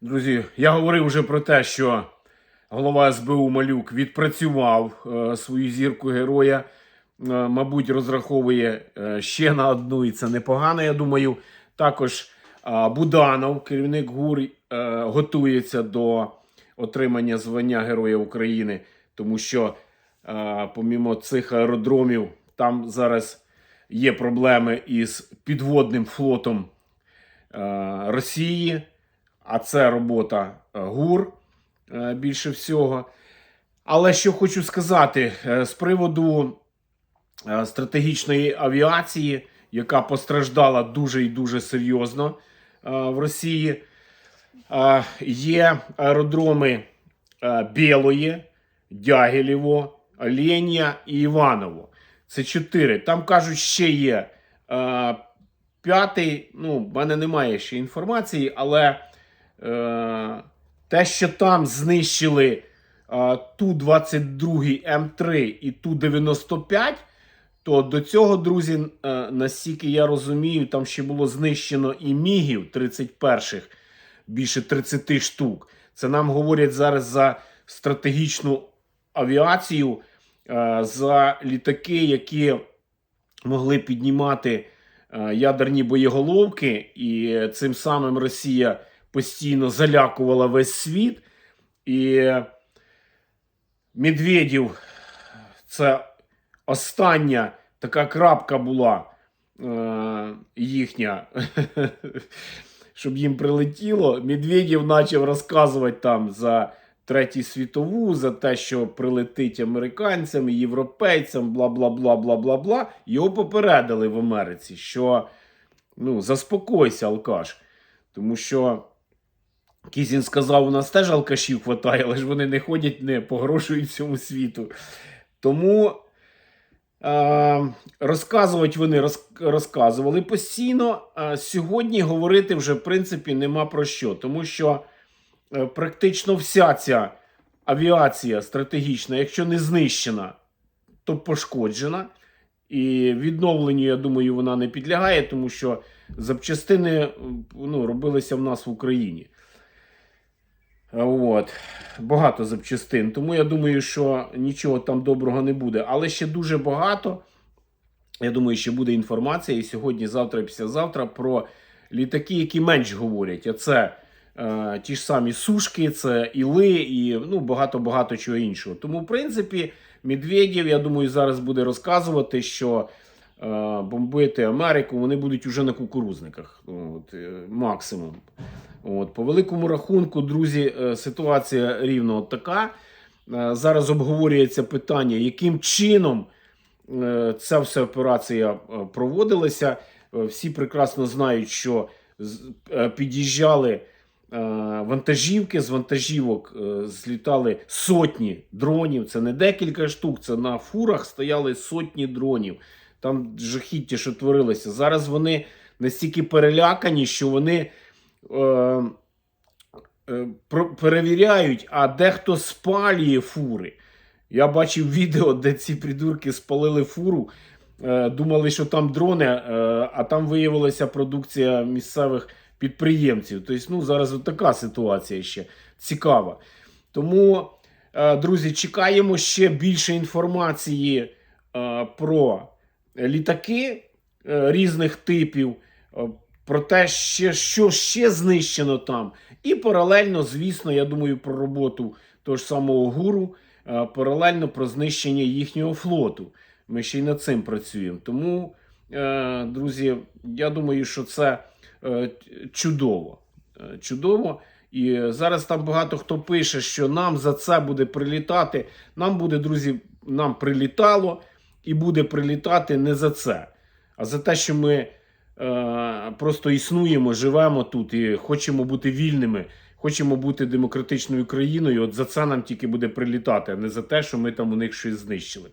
Друзі, я говорив вже про те, що голова СБУ Малюк відпрацював е, свою зірку героя. Е, мабуть, розраховує е, ще на одну, і це непогано, я думаю. Також е, Буданов, керівник ГУР, е, готується до отримання звання Героя України, тому що, е, помімо цих аеродромів, там зараз є проблеми із підводним флотом е, Росії, а це робота е, ГУР е, більше всього. Але що хочу сказати е, з приводу стратегічної авіації, яка постраждала дуже і дуже серйозно в Росії, є аеродроми Білої, Дягілєво, Оленя і Іваново. Це чотири. Там кажуть, ще є п'ятий. Ну, в мене немає ще інформації, але те, що там знищили е, Ту-22 М3 і Ту-95, то до цього, друзі, е, наскільки я розумію, там ще було знищено і мігів 31-х, більше 30 штук. Це нам говорять зараз за стратегічну авіацію, е, за літаки, які могли піднімати е, ядерні боєголовки, і цим самим Росія постійно залякувала весь світ. І Медведів це остання така крапка була е, їхня, щоб їм прилетіло. Медведєв почав розказувати там за Третю світову, за те, що прилетить американцям, європейцям, бла бла бла бла бла бла. Його попередили в Америці, що ну, заспокойся, алкаш. Тому що Кізін сказав, у нас теж алкашів хватає, але ж вони не ходять, не погрошують всьому світу. Тому е, розказувати вони роз, розказували постійно. А сьогодні говорити вже, в принципі, нема про що. Тому що е, практично вся ця авіація стратегічна, якщо не знищена, то пошкоджена. І відновленню, я думаю, вона не підлягає, тому що запчастини ну, робилися в нас в Україні. От. Багато запчастин. Тому я думаю, що нічого там доброго не буде. Але ще дуже багато. Я думаю, ще буде інформація і сьогодні, завтра післязавтра про літаки, які менш говорять. А це е, ті ж самі сушки, це іли і ну, багато-багато чого іншого. Тому, в принципі, Медведєв, я думаю, зараз буде розказувати, що е, бомбити Америку вони будуть уже на кукурузниках. От, е, максимум. От, по великому рахунку, друзі, е, ситуація рівно от така. Е, Зараз обговорюється питання, яким чином е, ця вся операція е, проводилася. Е, Всі прекрасно знають, що е, під'їжджали е, вантажівки, з вантажівок е, злітали сотні дронів. Це не декілька штук, це на фурах стояли сотні дронів. Там жахіття, що творилося. Зараз вони настільки перелякані, що вони е, е, перевіряють, а дехто спалює фури. Я бачив відео, де ці придурки спалили фуру, е, думали, що там дрони, е, а там виявилася продукція місцевих підприємців. Тобто, ну, зараз така ситуація ще цікава. Тому, е, друзі, чекаємо ще більше інформації е, про літаки е, різних типів, е, про те, що ще знищено там. І паралельно, звісно, я думаю, про роботу того ж самого гуру, е, паралельно про знищення їхнього флоту. Ми ще й над цим працюємо. Тому, друзі, я думаю, що це чудово. Чудово. І зараз там багато хто пише, що нам за це буде прилітати. Нам буде, друзі, нам прилітало і буде прилітати не за це, а за те, що ми е, просто існуємо, живемо тут і хочемо бути вільними, хочемо бути демократичною країною. От за це нам тільки буде прилітати, а не за те, що ми там у них щось знищили.